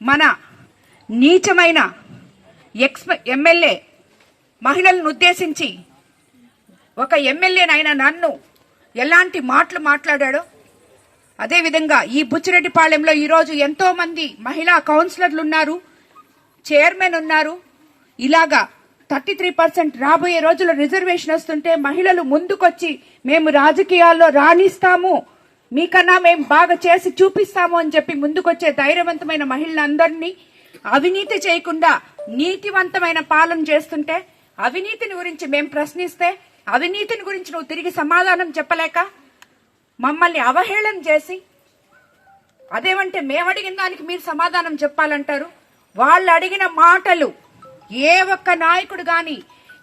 మన నీచమైన ex MLA మహిళలను ఉద్దేశించి ఒక ఎమ్మెల్యేనైనా నన్ను ఎలాంటి మాటలు మాట్లాడాడో అదేవిధంగా ఈ బుచ్చిరెడ్డిపాళెంలో ఈరోజు ఎంతోమంది మహిళా కౌన్సిలర్లు ఉన్నారు చైర్మన్ ఉన్నారు. ఇలాగా థర్టీ త్రీ పర్సెంట్ రాబోయే రోజుల్లో రిజర్వేషన్ వస్తుంటే మహిళలు ముందుకొచ్చి మేము రాజకీయాల్లో రాణిస్తాము. మీకన్నా మేము బాగా చేసి చూపిస్తాము అని చెప్పి ముందుకొచ్చే ధైర్యవంతమైన మహిళలందరినీ అవినీతి చేయకుండా నీతివంతమైన పాలన చేస్తుంటే అవినీతిని గురించి మేము ప్రశ్నిస్తే అవినీతిని గురించి నువ్వు తిరిగి సమాధానం చెప్పలేక మమ్మల్ని అవహేళన చేసి అదేమంటే మేము అడిగిన దానికి మీరు సమాధానం చెప్పాలంటారు? వాళ్ళు అడిగిన మాటలు ఏ ఒక్క నాయకుడు గాని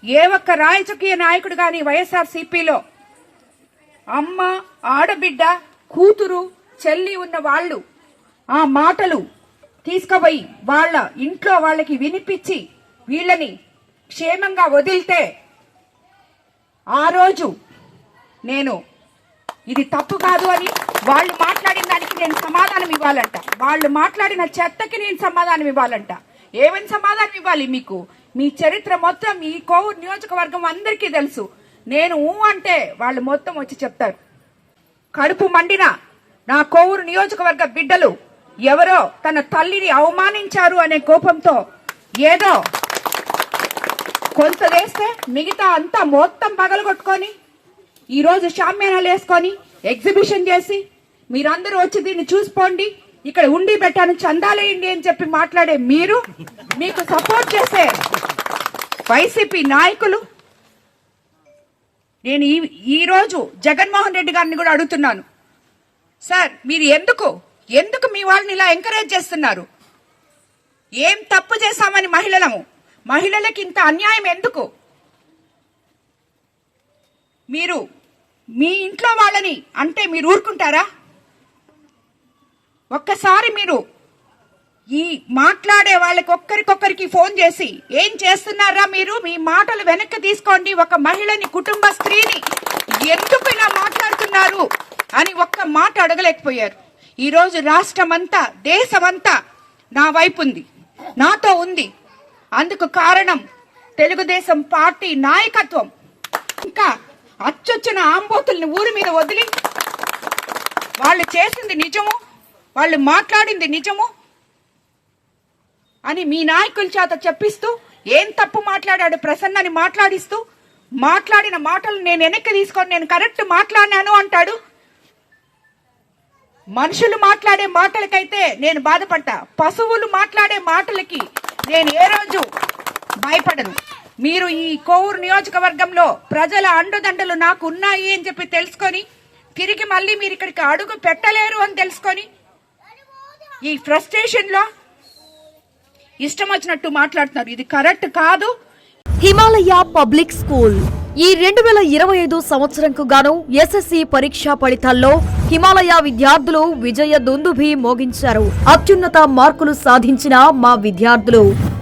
ఏ ఒక్క రాజకీయ నాయకుడు గాని వైఎస్ఆర్ సిపిలో అమ్మ ఆడబిడ్డ కూతురు చెల్లి ఉన్న వాళ్ళు ఆ మాటలు తీసుకుపోయి వాళ్ళ ఇంట్లో వాళ్ళకి వినిపించి వీళ్ళని క్షేమంగా వదిలితే ఆ రోజు నేను ఇది తప్పు కాదు అని వాళ్ళు మాట్లాడిన దానికి నేను సమాధానం ఇవ్వాలంట. వాళ్ళు మాట్లాడిన చెత్తకి నేను సమాధానం ఇవ్వాలంట. ఏమని సమాధానం ఇవ్వాలి మీకు? మీ చరిత్ర మొత్తం మీ కోవూరు నియోజకవర్గం అందరికీ తెలుసు. నేను ఊ అంటే వాళ్ళు మొత్తం వచ్చి చెప్తారు. కడుపు మండిన నా కోవూరు నియోజకవర్గ బిడ్డలు ఎవరో తన తల్లిని అవమానించారు అనే కోపంతో ఏదో కొంత వేస్తే మిగతా అంతా మొత్తం పగలగొట్టుకొని ఈరోజు షామ్యానాలు వేసుకొని ఎగ్జిబిషన్ చేసి మీరందరూ వచ్చి దీన్ని చూసుకోండి ఇక్కడ ఉండి పెట్టాను చందాలేయండి అని చెప్పి మాట్లాడే మీరు మీకు సపోర్ట్ చేసే వైసీపీ నాయకులు నేను ఈ ఈరోజు జగన్మోహన్ రెడ్డి గారిని కూడా అడుగుతున్నాను. సార్ మీరు ఎందుకు ఎందుకు మీ వాళ్ళని ఇలా ఎంకరేజ్ చేస్తున్నారు? ఏం తప్పు చేశామని మహిళలము? మహిళలకి ఇంత అన్యాయం ఎందుకు? మీరు మీ ఇంట్లో వాళ్ళని అంటే మీరు ఊరుకుంటారా? ఒక్కసారి మీరు ఈ మాట్లాడే వాళ్ళకి ఒక్కరికొక్కరికి ఫోన్ చేసి ఏం చేస్తున్నారా మీరు? మీ మాటలు వెనక్కి తీసుకోండి. ఒక మహిళని కుటుంబ స్త్రీని ఎందుకు ఇలా మాట్లాడుతున్నారు? అని ఒక్క మాట అడగలేకపోయారు. ఈరోజు రోజు రాష్ట్రమంతా దేశమంతా నా వైపు ఉంది నాతో ఉంది. అందుకు కారణం తెలుగుదేశం పార్టీ నాయకత్వం. ఇంకా అచ్చొచ్చిన ఆంబోతుల్ని ఊరి మీద వదిలి వాళ్ళు చేసింది నిజము వాళ్ళు మాట్లాడింది నిజము అని మీ నాయకుల చేత చెప్పిస్తూ ఏం తప్పు మాట్లాడాడు ప్రసన్న అని మాట్లాడిస్తూ మాట్లాడిన మాటలు నేను వెనక్కి తీసుకొని నేను కరెక్ట్ మాట్లాడినాను అంటాడు. మనుషులు మాట్లాడే మాటలకైతే నేను బాధపడతా. పశువులు మాట్లాడే మాటలకి నేను ఏ రోజు భయపడను. మీరు ఈ కోవూరు నియోజకవర్గంలో ప్రజల అండుదండలు నాకు ఉన్నాయి అని చెప్పి తెలుసుకొని తిరిగి మళ్ళీ మీరు ఇక్కడికి అడుగు పెట్టలేరు అని తెలుసుకొని ఈ ఫ్రస్ట్రేషన్లో ఇష్టం వచ్చినట్టు మాట్లాడుతున్నారు. ఇది కరెక్ట్ కాదు. Himalaya public school. ఈ రెండు వేల ఇరవై ఐదు సంవత్సరంకు గాను ఎస్ఎస్సి పరీక్షా ఫలితాల్లో హిమాలయ విద్యార్థులు విజయ దుందుభి మోగించారు. అత్యున్నత మార్కులు సాధించిన మా విద్యార్థులు.